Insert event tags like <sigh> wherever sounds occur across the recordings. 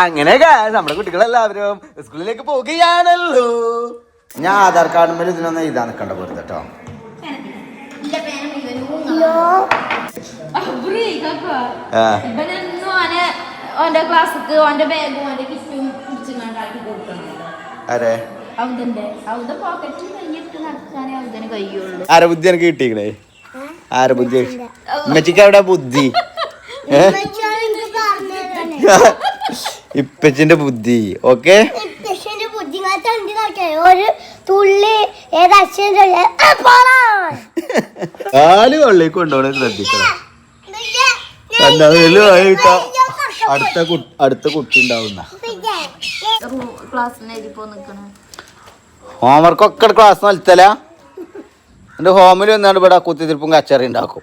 അങ്ങനെ നമ്മുടെ കുട്ടികളെല്ലാവരും സ്കൂളിലേക്ക് പോകുകയാണല്ലോ ഞാൻ ആധാർ കാർഡിന്മേൽ ഇതിനൊന്നും എഴുതാൻ നിൽക്കണ്ട വെറുതെ കേട്ടോ ഓന്റെ ക്ലാസ്സിക്ക് ഓന്റെ ബാഗും ഓന്റെ കിറ്റും ആരെ? ബുദ്ധി എനിക്ക് കിട്ടിയിക്കണേ? ആരെ ബുദ്ധി? ഉമ്മച്ചിക്ക് അവിടെ ബുദ്ധി? <laughs> ഇപ്പച്ചിന്റെ ബുദ്ധി ഓക്കെ. കാൽ കൊണ്ടുപോകണേ ശ്രദ്ധിക്കണം. അടുത്ത അടുത്ത കുട്ടി ഉണ്ടാവുന്ന. പിന്നെ, ക്ലാസ്സിന് എഴുതിപ്പോ നിക്കണ. ഹോംവർക്ക് ഒക്കെ ക്ലാസ് നൽത്തല എന്റെ ഹോമിൽ വന്നാണ് ഇവിടെ കുത്തിത്തിരിപ്പും കച്ചറി ഉണ്ടാക്കും.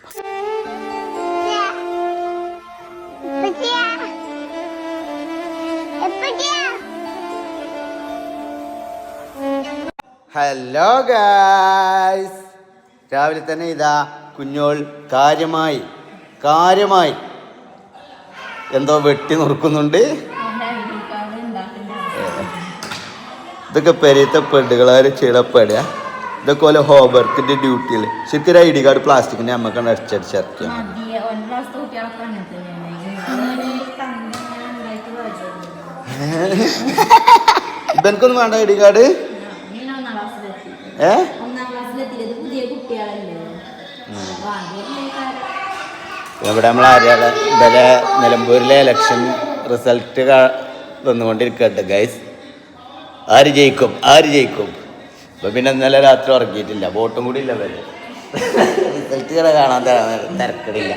ഹലോ ഗായ്സ് രാവിലെ തന്നെ ഇതാ കുഞ്ഞോൾ കാര്യമായി കാര്യമായി എന്തോ വെട്ടി നുറുക്കുന്നുണ്ട്. ഇതൊക്കെ പെരീത്തെ പെടുകളാര് ചിളപ്പെടുക ഇതൊക്കെ പോലെ ഹോംവർക്കിന്റെ ഡ്യൂട്ടിയിൽ ശരിക്കും ഒരു ഐ ഡി കാർഡ് പ്ലാസ്റ്റിക്കിന്റെ അമ്മക്കാണ് തന്നെയാണ് <laughs> ഇവനക്കൊന്നും വേണ്ട ഐ ഡി കാർഡ്. ഏ? ഇവിടെ നമ്മൾ ആര്യാള ഇവരെ നിലമ്പൂരിലെ ഇലക്ഷൻ റിസൾട്ട് വന്നുകൊണ്ടിരിക്കട്ടെ ഗൈസ് ആര് ജയിക്കും? ആര് ജയിക്കും? ഇപ്പൊ പിന്നെ ഇന്നലെ രാത്രി ഉറങ്ങിയിട്ടില്ല. വോട്ടും കൂടി ഇല്ല വരെ റിസൾട്ടുകളെ കാണാൻ തിരക്കടില്ല.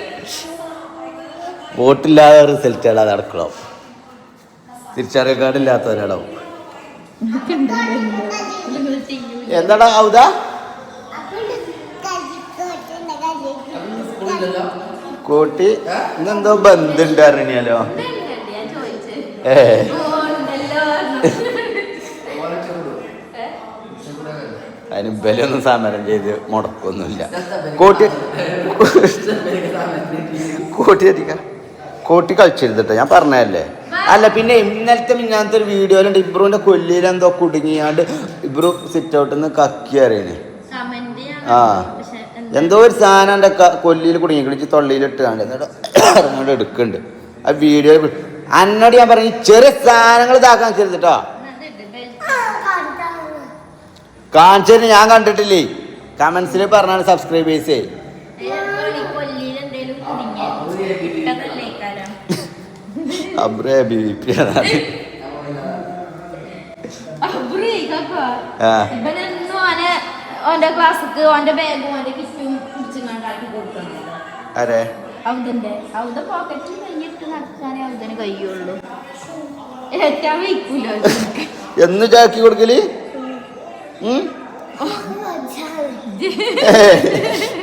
വോട്ടില്ലാതെ റിസൾട്ടുകൾ നടക്കണം തിരിച്ചറിയ കാർഡ് ഇല്ലാത്തവരാടാവും എന്താടാ ഔദാ കൂട്ടി. ഇന്നെന്തോ ബന്ധുണ്ട് അറിഞ്ഞാലോ? ഏ. അതിന് ബലൊന്നും സമരം ചെയ്ത് മുടക്കൊന്നുമില്ല. കോട്ടി കോട്ടി അധികം കോട്ടി കളിച്ചിരുന്നിട്ടോ ഞാൻ പറഞ്ഞതല്ലേ? അല്ല പിന്നെ ഇന്നലത്തെ മിന്നാലത്തെ ഒരു വീഡിയോയിലുണ്ട് ഇബ്രുവിന്റെ കൊല്ലിയിൽ എന്തോ കുടുങ്ങിയാണ്ട് ഇബ്രു സിറ്റ് ഔട്ടിൽ നിന്ന് കക്കി അറിയണേ ആ എന്തോ? ഒരു സാധനം എന്റെ കൊല്ലിയിൽ കുടുങ്ങി തൊള്ളിയിലിട്ടാണ്ട് തൊള്ളിയിലിട്ട് എന്നിട്ട് അങ്ങോട്ട് എടുക്കുന്നുണ്ട് ആ വീഡിയോ അന്നോട് ഞാൻ പറഞ്ഞു ചെറിയ സാധനങ്ങൾ ഇതാക്കാൻ ചെറുതിട്ടോ കാണിച്ചത് ഞാൻ കണ്ടിട്ടില്ലേ? കമന്റ്സിൽ പറഞ്ഞാണ് സബ്സ്ക്രൈബേഴ്സേ അബ്രേ ബി പി അബ്രി കാക്ക ആ ഇവനെന്നും ഓനെ ഓന്റെ ക്ലാസ്സിക്ക് ഓന്റെ ബാഗും ഓന്റെ കിറ്റും പിടിച്ചുകൊണ്ടാക്കി കൊടുക്കണല്ലോ അരെ അവന്റെ അവന്റെ പോക്കറ്റിൽ കൈയിട്ട് നടക്കാനേ അവന് കഴിയുള്ളൂ ഏറ്റവും വയ്ക്കൂലോ എന്ന് ചാക്കി കൊടുക്കൽ?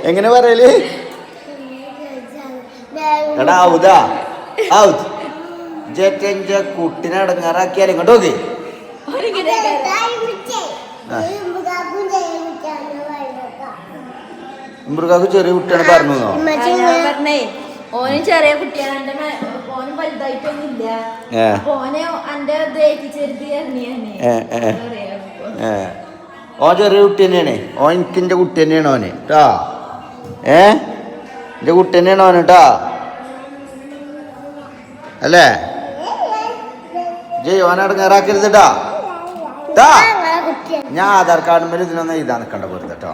എങ്ങനെ പറയൽ എടാ ഔദാ ഔദ് ജെറ്റെഞ്ച കുട്ടിനെ അടങ്ങാറാക്കിയാൽ ഇങ്ങോട്ട് നോക്കി. മൃഗാക്ക് ചെറിയ കുട്ടിയാണ് പറഞ്ഞു ഓനും ചെറിയ കുട്ടിയാണ്. എന്റെ ഓനും വലുതായിട്ടൊന്നും ഇല്ല ഏ. അപ്പൊ ഓനെ. ഏ ഓൻ ചെറിയ കുട്ടി തന്നെയാണ്. ഓൻ എനിക്ക് എന്റെ കുട്ടി തന്നെയാണ് ഓന് കേട്ടാ ഏ? എന്റെ കുട്ടി തന്നെയാണ് ഓന് കേട്ടാ അല്ലേ? ജയ് ഓനെ അടങ്ങാറാക്കരുത് കേട്ടാ ഞാൻ ആധാർ കാർഡ് മേലും ഇതിനൊന്നും എഴുതാൻ നിൽക്കണ്ട വെറുതെ കേട്ടോ.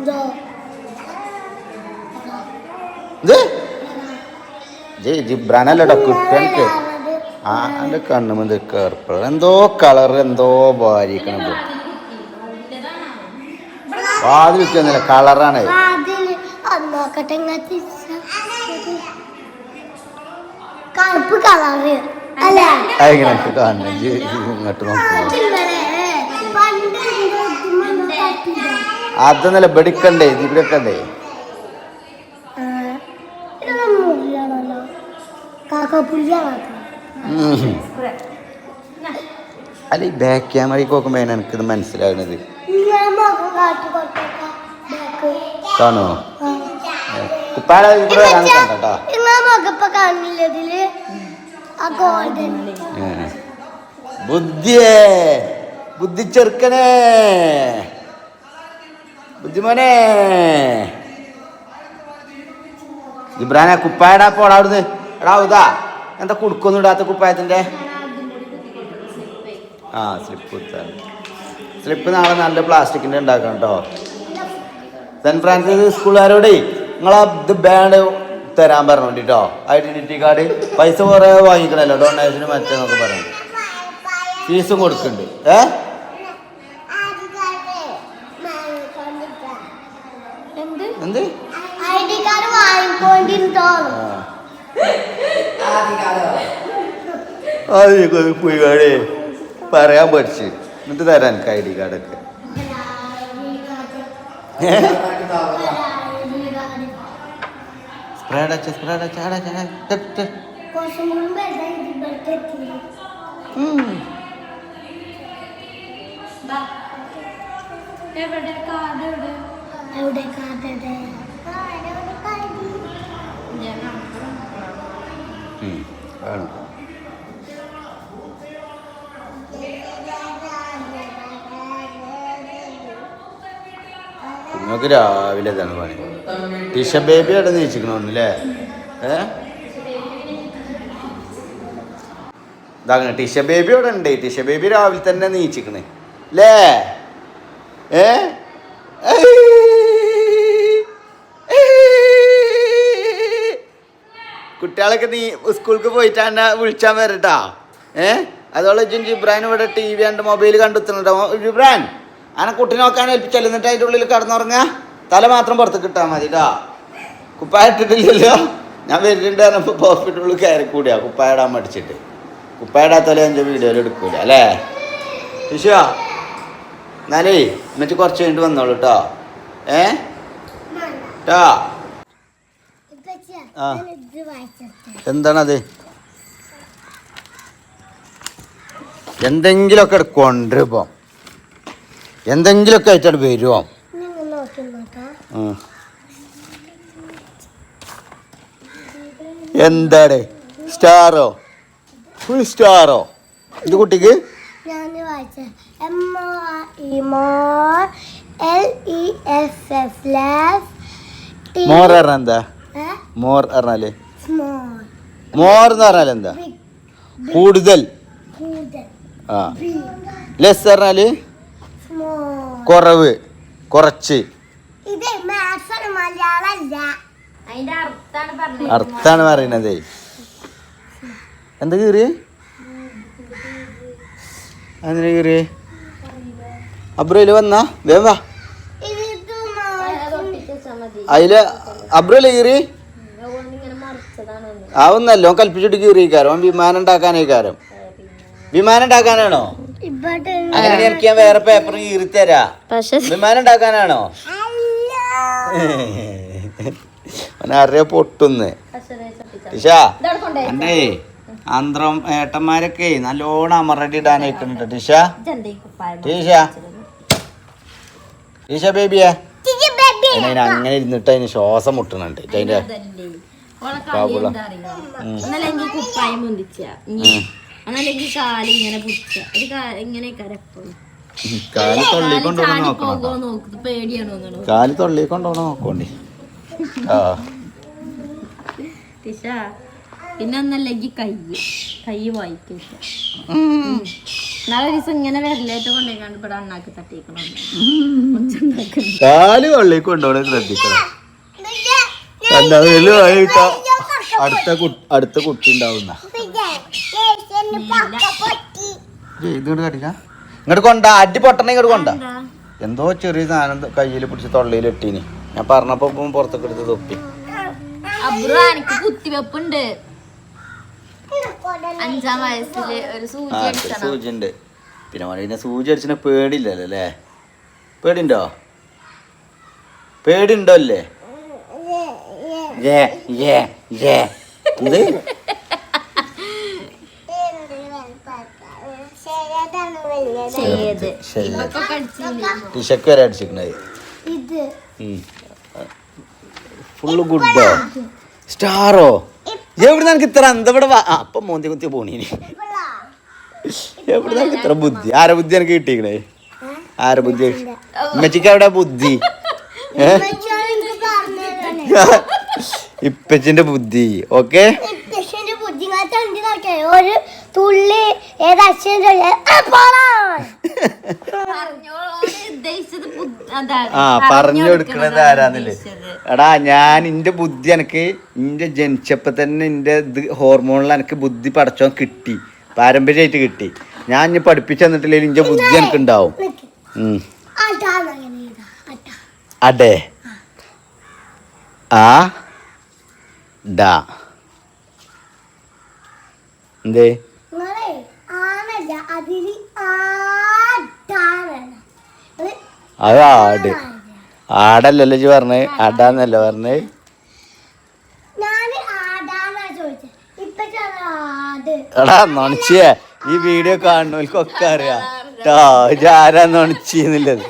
ഇതോ? ഇത് ജിബ്രാനല്ലട്ടോ കുട്ടനക്ക് ആ എന്റെ കറുപ്പ. എന്തോ കളർ എന്തോ വാരിക്കണത് വാതിൽ വെക്കുന്നില്ല കളറാണ്. കറുപ്പ് കളറ്. അല്ല? കാണണം. ഇങ്ങോട്ട്. അതൊന്നല്ല ബെടുക്കണ്ടേ കാക്കപ്പുള്ളിയാണ് അല്ല ഈ ബാക്ക് ക്യാമറയ്ക്ക് നോക്കുമ്പോ എനിക്കിത് മനസ്സിലാകുന്നത് ഞാൻ ബാക്ക് ഇവിടെ കേട്ടോ. ബുദ്ധിയേ ചെറുക്കനേ ബുദ്ധിമോനെ. ഇബ്രാനെ കുപ്പായടാ പോടാ അവിടുന്ന്. എടാ ഉദാ. എന്താ കുടുക്കൊന്നും ഇടാത്ത കുപ്പായത്തിന്റെ? ആ സ്ലിപ്പ് സ്ലിപ്പ് നാളെ നല്ല പ്ലാസ്റ്റിക്കിന്റെ ഉണ്ടാക്കാം കേട്ടോ. സെന്റ് ഫ്രാൻസിസ് സ്കൂളുകാരോടെ നിങ്ങളെ ഇത് ബാൻഡ് തരാൻ പറഞ്ഞു കേട്ടോ ഐഡന്റിറ്റി കാർഡ് പൈസ കുറേ വാങ്ങിക്കണല്ലോ ഡൊണേഷന് നമുക്ക് പറഞ്ഞു ഫീസും കൊടുക്കുന്നുണ്ട് ഏ? എന്ത്? അത് പറയാൻ പഠിച്ച്. എന്നിട്ട് തരാൻ ഐ ഡി കാർഡൊക്കെ കാർഡ് എവിടെ? എവിടെ കാട്ടത് ഞാൻ അപ്പുറം വേണം നിങ്ങൾക്ക് രാവിലെ തന്നെ പണി. ടിഷ ബേബി അവിടെ നീച്ചിക്കണമെന്നല്ലേ ഏ? ഇതാകണ ടിഷ ബേബി അവിടെ ഉണ്ട്. ടിഷ ബേബി രാവിലെ തന്നെ നീച്ചിക്കണേ. അല്ലേ ഏ? കുട്ടികളൊക്കെ നീ സ്കൂൾക്ക് പോയിട്ട് എന്നെ വിളിച്ചാൽ വരട്ടാ. ഏ? അതോളം ജിബ്രാൻ ഇവിടെ ടി വി കണ്ട് മൊബൈൽ കണ്ടെത്തുന്നുണ്ടോ? ജിബ്രാൻ അനെ കുട്ടി നോക്കാൻ ഏൽപ്പിച്ചാൽ എന്നിട്ട് അതിന്റെ ഉള്ളിൽ കടന്നുറങ്ങുക? തല മാത്രം പുറത്ത് കിട്ടാൽ മതി കേട്ടോ കുപ്പായ ഇട്ടിട്ടില്ലല്ലോ. ഞാൻ വരുന്നുണ്ട് പറഞ്ഞപ്പോൾ ഹോസ്പിറ്റലിൽ കയറി കൂടിയാ. കുപ്പായടാൻ മടിച്ചിട്ട്. കുപ്പായ ഇടാത്തല്ലേ എന്റെ വീഡിയോയിൽ എടുക്കൂല അല്ലേ? ശിശുവാ എന്നാലേ എന്നിട്ട് കുറച്ച് കഴിഞ്ഞിട്ട് വന്നോളൂ കേട്ടോ ഏ? കേട്ടോ ആ. എന്താണത്? എന്തെങ്കിലുമൊക്കെ കൊണ്ടുവരുമ്പോ എന്തെങ്കിലുമൊക്കെ ആയിട്ടാണ് വരുമോ എന്താണ്? സ്റ്റാറോ? ഫുൾ സ്റ്റാറോ ഇത് കുട്ടിക്ക്? മോർ എന്താ? മോർ പറഞ്ഞാൽ മോർ എന്ന് പറഞ്ഞാൽ എന്താ? കൂടുതൽ. ആ. ലെസ് പറഞ്ഞാൽ കുറവ് കുറച്ച്. ഇത് മാത്സാണ് മലയാളമല്ല. അതിന്റെ അർത്ഥാണ് പറഞ്ഞത്. അർത്ഥാണ് പറയുന്നത്. എന്താ കീറി അതിനെ കീറി അബ്രോയിൽ വന്നാ? വേം വാ. അതിൽ അബ്രോയിൽ കീറി? ആവുന്നല്ലോ കൽപ്പിച്ചിട്ട് കീറിയിക്കാരോ. വിമാനം ഉണ്ടാക്കാനേക്കാരം. വിമാനം ഉണ്ടാക്കാനാണോ? അങ്ങനെ എനിക്ക് ഞാൻ വേറെ പേപ്പർ കീറി തരാ. വിമാനം ഉണ്ടാക്കാനാണോ അറിയ പൊട്ടുന്ന്. കൊണ്ടേ. എന്റെ ആന്ത്രം ഏട്ടന്മാരൊക്കെ നല്ലോണം അമറടി ഇടാനായിട്ടുണ്ട് ടിഷ. ടീഷ. ടീഷ ബേബിയെ. അങ്ങനെ ഇരുന്നിട്ട് അതിന് ശ്വാസം മുട്ടണുണ്ട്. അതിന്റെ ഒന്നല്ലെങ്കിൽ കാൽ ഇങ്ങനെ പിടിച്ച. ഒരു ഇങ്ങനെ കരപ്പോയി കാൽ തൊള്ളി കൊണ്ടുപോകണം നോക്കണം പേടിയാണ് കാൽ ആ. പിന്നെ ഒന്നല്ലെങ്കിൽ കൈ കൈ വായിക്കും. നാളെ ദിവസം ഇങ്ങനെ വിരലേറ്റ് കൊണ്ടേക്കാണ്ട് ഇവിടെ അണ്ണാക്കി തട്ടിക്കണം കാൽ തൊള്ളി കൊണ്ടുപോകണം ശ്രദ്ധിക്കണം. എന്താ അടുത്ത അടുത്ത കുട്ടി ഉണ്ടാവുന്ന. ഇങ്ങോട്ട് കടിക്ക ഇങ്ങോട്ട് കൊണ്ട അടി പൊട്ടണ ഇങ്ങോട്ട് കൊണ്ട. എന്തോ? ചെറിയ സാധനം കയ്യിൽ പിടിച്ച് തൊള്ളയിൽ ഇട്ടീനി. ഞാൻ പറഞ്ഞപ്പോ പുറത്തൊക്കെ എടുത്ത് തൊപ്പി. കുത്തിവെപ്പുണ്ട്. അഞ്ചാം വയസ്സിൽ ഒരു സൂചി ഉണ്ട് പിന്നെ പറയുന്ന പിന്നെ സൂചി അടിച്ചിന് പേടിയില്ലല്ലോ അല്ലേ? പേടിണ്ടോ പേടിണ്ടോ അല്ലേ? ഏ ഏ ഏ. എന്ത് ചെയ്ത് ശരി ഇപ്പൊക്കെ അടിച്ചില്ലേ ടിഷക്ക് വരെ ഉം. ഫുള്ള് ഗുഡോ സ്റ്റാറോ എവിടെ നിനക്ക് ഇത്ര എന്താ ഇവിടെ വാ- ആ, അപ്പൊ മോന്തി കുത്തി പോണീനി എവിടെ നിനക്ക് ഇത്ര ബുദ്ധി? ആരെ ബുദ്ധി എനിക്ക് കിട്ടിയിക്കണേ ആരെ ബുദ്ധി? ഉമ്മച്ചിക്ക് എവിടെ ബുദ്ധി? ഇപ്പച്ചിന്റെ ബുദ്ധി. ഓക്കെ. ഒരു തുള്ളി ഏത്. ആ പറഞ്ഞു കൊടുക്കണത് ആരാന്നില്ലേ. എടാ ഞാൻ ഇന്റെ ബുദ്ധി എനിക്ക് ഇന്റെ ജനിച്ചപ്പോ തന്നെ ഇന്റെ ഇത് ഹോർമോണിൽ എനിക്ക് ബുദ്ധി പടച്ചോ കിട്ടി. പാരമ്പര്യമായിട്ട് കിട്ടി. ഞാൻ ഇനി പഠിപ്പിച്ചു തന്നിട്ടില്ലെങ്കിൽ ഇന്റെ ബുദ്ധി എനിക്ക് ഉണ്ടാവും അതാ അടേ ആ ഡാ. എന്തേ? അത് ആട്. ആടല്ലല്ലോ ഇജ്ജ് പറഞ്ഞേ? ആടാന്നല്ല പറഞ്ഞേ? എടാ നൊണിച്ചേ ഈ വീഡിയോ കാണുന്നവർക്കൊക്കെ അറിയാം. ട്ടോ ഇജ്ജ് ആരാ നൊണച്ചിന്നുള്ളത്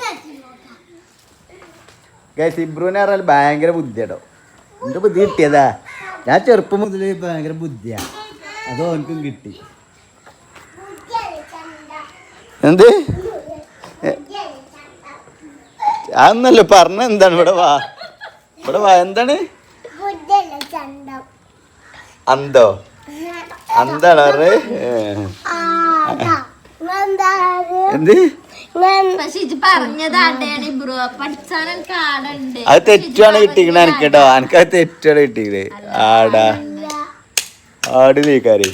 ഗൈസ് ഇബ്രുവിനെ പറഞ്ഞാൽ ഭയങ്കര ബുദ്ധിയാടോ എന്റെ ബുദ്ധി കിട്ടിയതാ? ഞാൻ ചെറുപ്പം മുതൽ ഭയങ്കര ബുദ്ധിയാ. അത് ഓനക്കും കിട്ടി. എന്ത്? അതൊന്നല്ല പറഞ്ഞ എന്താണ്? ഇവിടെ വാ. ഇവിടെ വാ. എന്താണ്? അന്തോ? അന്താണ് പറഞ്ഞേ? ആടാ എന്താ? എന്ത് പക്ഷെ ഇത് പറഞ്ഞത് ആടുണ്ട് അത് തെറ്റാണ് കിട്ടിക്കണ എനിക്ക് കേട്ടോ എനിക്ക് അത് തെറ്റാണ് കിട്ടിക്കണേ. ആടാ. ആട് നീക്കാര്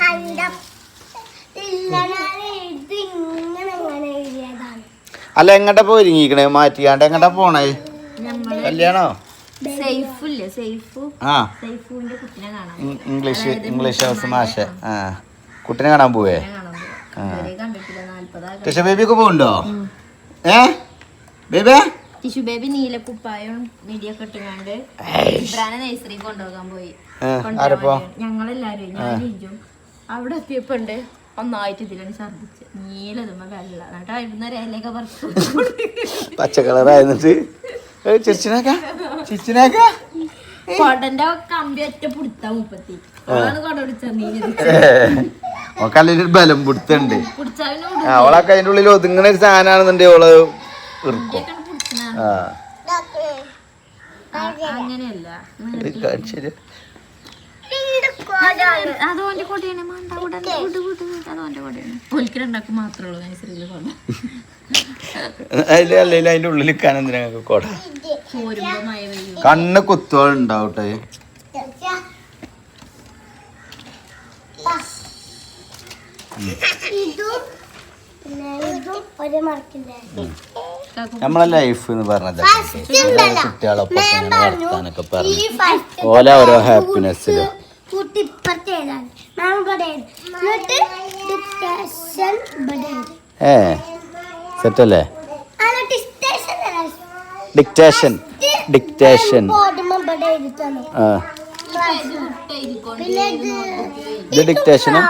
ചണ്ടം ഇല്ല ഞാൻ ഇത് ഇങ്ങനെ ഇങ്ങനെ എഴുതിയതാണ് അല്ല എങ്ങട്ടാ പോയിരിക്കണേ മാറ്റിയാണ്ട് എങ്ങട്ടാ പോണേ? കല്യാണോ? ആ. ഇംഗ്ലീഷ് ഇംഗ്ലീഷ് ഹൗസ് മാഷെ. ആ. കുട്ടിനെ കാണാൻ പോവേ? ടിഷു ബേബിക്ക് പോവുണ്ടോ? ഏ? ബേബേ? ടിഷു ബേബി നീല കുപ്പായും മിടിയൊക്കെ ഇട്ടുകൊണ്ട് ഇബ്രാനെ നഴ്സറി കൊണ്ടുപോകാൻ പോയി. ഞങ്ങളെല്ലാരും ഞാൻ അവിടെ എത്തിയപ്പോ ഉണ്ട്. ഒന്നായിട്ട് ഇതിലാണ് ഛർദിച്ച് നീലതുമ്മ വെള്ള. എന്നിട്ട് അവിടുന്ന് രേലൊക്കെ പറിച്ചു പച്ച കളറായിരുന്നിട്ട് ചിരിച്ചിനാക്ക ചിരിച്ചിനാക്ക കൊടന്റെ കമ്പി ഒറ്റ പിടുത്ത മുപ്പത്തി. അതാണ് കൊട പിടിച്ച നീല ബലം പിടുത്തുണ്ട്. അവളൊക്കെ അതിന്റെ ഉള്ളിൽ ഒതുങ്ങുന്ന ഒരു സാധനമാണെന്നുണ്ടെങ്കിൽ അവൾ ഇറുക്കും. അങ്ങനെയല്ല. അതോന്റെ കൊടയാണ് മാണ്ട കൊട വിട്ട് വിട്ട് വിട്ട് അതോന്റെ കൊടയാണ്. ഒലിക്കലുണ്ടാക്കും മാത്രമേ ഉള്ളൂ കൊണ്ട അല്ലെങ്കിൽ അതിന്റെ ഉള്ളിൽ നിൽക്കാൻ എന്തിനാ ഞങ്ങൾക്ക് കൊട? കണ്ണ് കുത്തുകളുണ്ടാവട്ടെ ഇതും ഇതും ഒരു മാർക്കിന്റെ നമ്മളെ ലൈഫ് എന്ന് പറഞ്ഞത് കുട്ടികളൊപ്പം വളർത്താനൊക്കെ പറഞ്ഞു ഓല ഓരോ ഹാപ്പിനെസ്സിൽ കുട്ടി ഇപ്പുറത്തെ ഏതാണ് മാം ഇവിടെ എഴുതി. എന്നിട്ട് ഡിക്റ്റേഷൻ ഏ സെറ്റല്ലേ ഡിക്റ്റേഷൻ. ഡിക്റ്റേഷൻ. ഇത് ഡിക്റ്റേഷനും.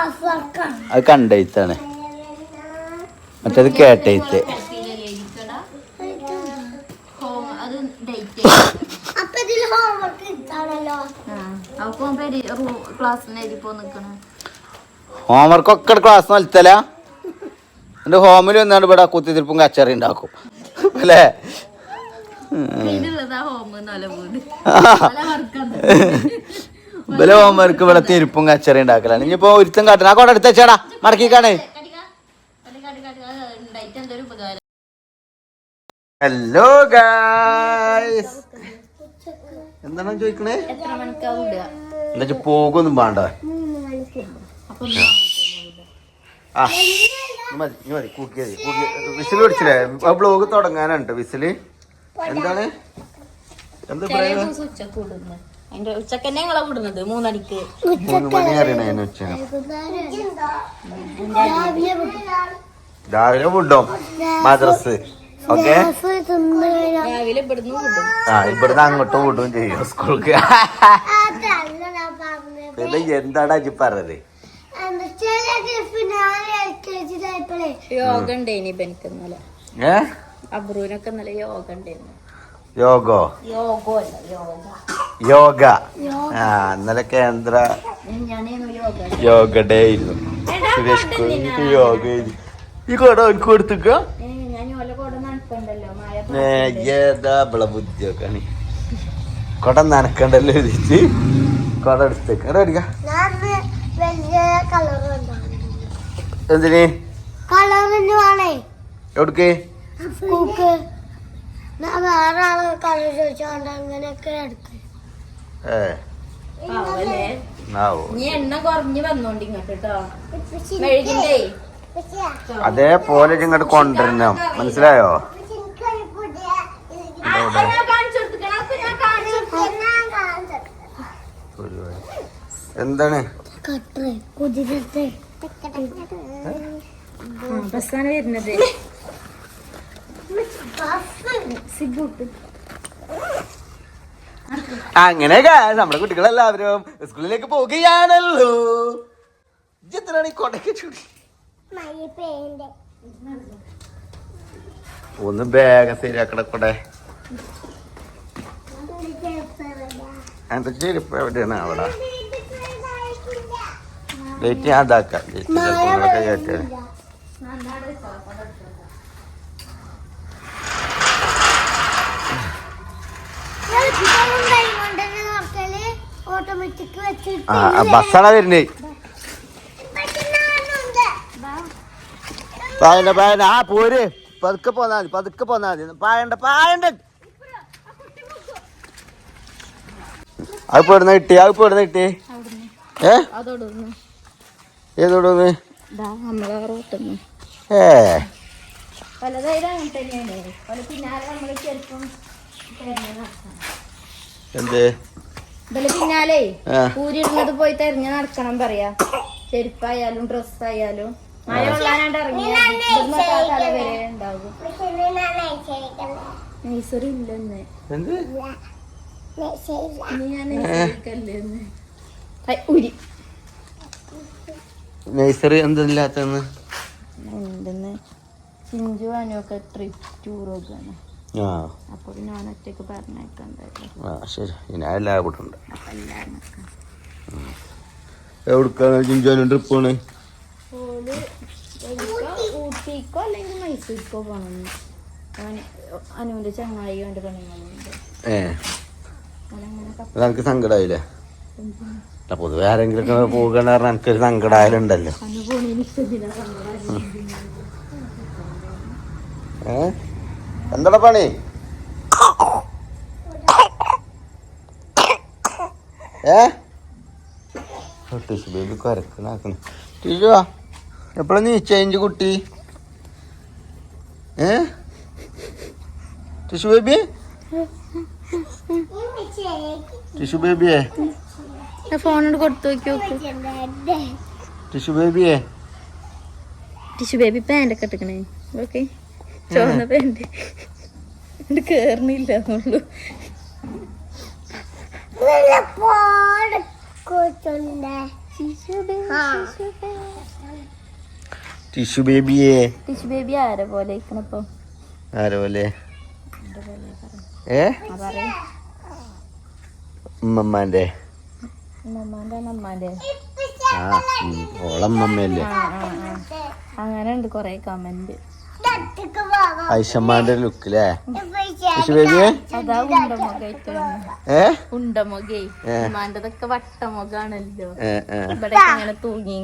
അത് കണ്ടെഴുത്താണ് മറ്റേത് കേട്ടെഴുത്ത് അപ്പൊ ഇതിൽ ഹോംവർക്ക് ഇതാണല്ലോ ഹോംവർക്ക് ഒക്കെ ക്ലാസ് നൽത്തല എന്റെ ഹോമിൽ വന്നാണ് ഇവിടെ കുത്തിത്തിരിപ്പും കച്ചറി ഉണ്ടാക്കും. അല്ലേ? <laughs> ഇവലെ ഹോംവർക്ക് ഇവിടെ തിരിപ്പും കച്ചറി ഉണ്ടാക്കലാണ്. ഇനിയിപ്പോ ഒരുത്തം കാട്ടണം. ആ കൊട എടുത്തേച്ചാടാ മടക്കിക്കാണേ. ഹലോ ഗായ്സ് എന്താണ് ചോദിക്കണേ? എന്നുവെച്ചാ പോകൊന്നും പോകുമൊന്നും വേണ്ട. ആ മതി കൂക്കി മതി കൂക്കി. വിസിൽ പിടിച്ചില്ലേ? ആ ബ്ലോഗ് തുടങ്ങാനുണ്ട് വിസിൽ. എന്താണ്? എന്താ ഉച്ചക്കന്നെ ഞങ്ങളെ വിടുന്നത് മൂന്ന് മണി അറിയണേ ഉച്ച. രാവിലെ വിടും. മദ്രസ്. ഓക്കെ. ആ ഇവിടുന്ന് അങ്ങോട്ട് വിടും ചെയ്യും സ്കൂൾക്ക്. പിന്നെ എന്താടാ ഇജ്ജ് പറഞ്ഞത്? യോഗ ഉണ്ടായിനി എനിക്ക് ഇന്നലെ. ഏ? അബ്രൂനൊക്കെ ഇന്നലെ യോഗ ഉണ്ടായിരുന്നു യോഗോ? യോഗോ. ആ ഇന്നലെ കേന്ദ്ര യോഗ ഡേ ആയിരുന്നു. സുരേഷ് യോഗ. ഈ കൊട എനിക്ക് കൊടുത്തുക്ക ഏ, ഞാൻ ഓല കൂടെ നടക്കണ്ടല്ലോ മഴ ഏതാ കൊട നനക്കണ്ടല്ലോ എഴുതിച്ച് കൊട എടുത്തേക്ക്. എടാ എടുക്ക ഞാൻ വലിയ കളർ എന്തിന്? എവിടക്ക്? വേറെ ആൾ കളർ ചോദിച്ചോണ്ട് അങ്ങനെയൊക്കെ എടുക്കും ഏ. അതേപോലെ ഇങ്ങോട്ട് കൊണ്ടുവരണം. മനസ്സിലായോ? എന്താണ്? ബസ്സാണ് വരുന്നത്. അങ്ങനെയൊക്കെ നമ്മുടെ കുട്ടികളെല്ലാവരും സ്കൂളിലേക്ക് പോകുകയാണല്ലോ എത്രയാണ് ഈ കൊടക്ക് ചൂടി? ഒന്ന് ബാഗ് ശരിയാക്കട കൊടേ. എവിടെയാണ് അവിടെ? ഡേറ്റ് ഞാൻ ഇതാക്കാം ഡേറ്റ് ആ ബസ്സാണ് വരുന്നേ? പായണ്ട പായണ്ട. ആ പോര്. പതുക്കെ പോന്നാ മതി പതുക്കെ പോന്നാ മതി. പായണ്ട പായണ്ട. അത് പോടുന്ന കിട്ടി അത് പോടുന്ന കിട്ടി ഏ? ഏതോടൊന്ന്? ഏ. എന്ത്? പിന്നാലെ പോയി തെരഞ്ഞു നടക്കണം പറയാ. ചെരുപ്പായാലും ഡ്രസ്സായാലും. മഴ ഇറങ്ങിയ ഉണ്ടാകും ഇല്ലെന്ന് എന്ത് ഇനി ഞാൻ നഴ്സറിക്കല്ലേന്ന് ഉരി. നഴ്സറി എന്തില്ലാത്തെന്ന്? എന്തെന്ന്? ചിഞ്ചു അനുവൊക്കെ ട്രിപ്പ് ടൂറൊക്കെയാണ് ആ. അപ്പോൾ ഞാൻ ഒറ്റയ്ക്ക് പറഞ്ഞേക്കണ്ടായിരുന്നു ആ ശരി. ഇനി എല്ലാ കൂട്ടുണ്ട് എല്ലാവരും എവിടുക്കാണ് ജിഞ്ചോനും ട്രിപ്പ് പോണ്? ഊട്ടിക്കോ അല്ലെങ്കിൽ മൈസൂർക്കോ പോകണം അവന് അനുവിന്റെ ചങ്ങായി കൊണ്ട് പെണ്ണുങ്ങളുണ്ട് ഏ. എനിക്ക് സങ്കടമായില്ലേ പൊതുവെ ആരെങ്കിലും ഒക്കെ പോകണ പറഞ്ഞാൽ എനിക്കൊരു സങ്കടമായാലുണ്ടല്ലോ അന്ന് പോണേന് ഇഷ്ടമില്ല സങ്കടം ഏ എന്താ പണി ടിഷു ബേബി കുരക്കണാക്കണം ടിഷു എപ്പോഴാ നീ ചേഞ്ച് കുട്ടി? ഏ? ടിഷു ബേബി ടിഷു ബേബിയെ? ഫോണോട് കൊടുത്തു നോക്കി ടിഷു ബേബിയെ? ടിഷു ബേബി പാന്റൊക്കെ ഇട്ടിക്കണേ ഓക്കെ. ചുവന്ന പാന്റ് ഇത് കേറണില്ല എന്നുള്ളൂ. ടിഷു ബേബിയെ? ടിഷു ബേബി ആരെ പോലെ ഇരിക്കണപ്പോ ആരെ പോലെ? ഏ? ഉമ്മമ്മാന്റെ. ആ ഓളമ്മമ്മയല്ലേ അങ്ങനെ ഉണ്ട് കൊറേ കമന്റ് ഐഷമ്മാന്റെ ബേബിയെ? അതാ ഉണ്ടമുഖ. ഉമ്മാന്റെതൊക്കെ വട്ടമുഖാണല്ലോ. ഇവിടെ ഇങ്ങനെ തൂങ്ങി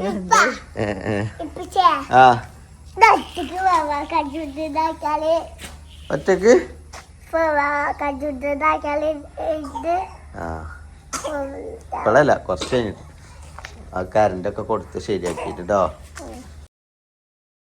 ഒറ്റയ്ക്ക്? ഇപ്പോഴല്ല കുറച്ച് കഴിഞ്ഞിട്ട് ആ. കറണ്ട് ഒക്കെ കൊടുത്ത് ശരിയാക്കിയിട്ട്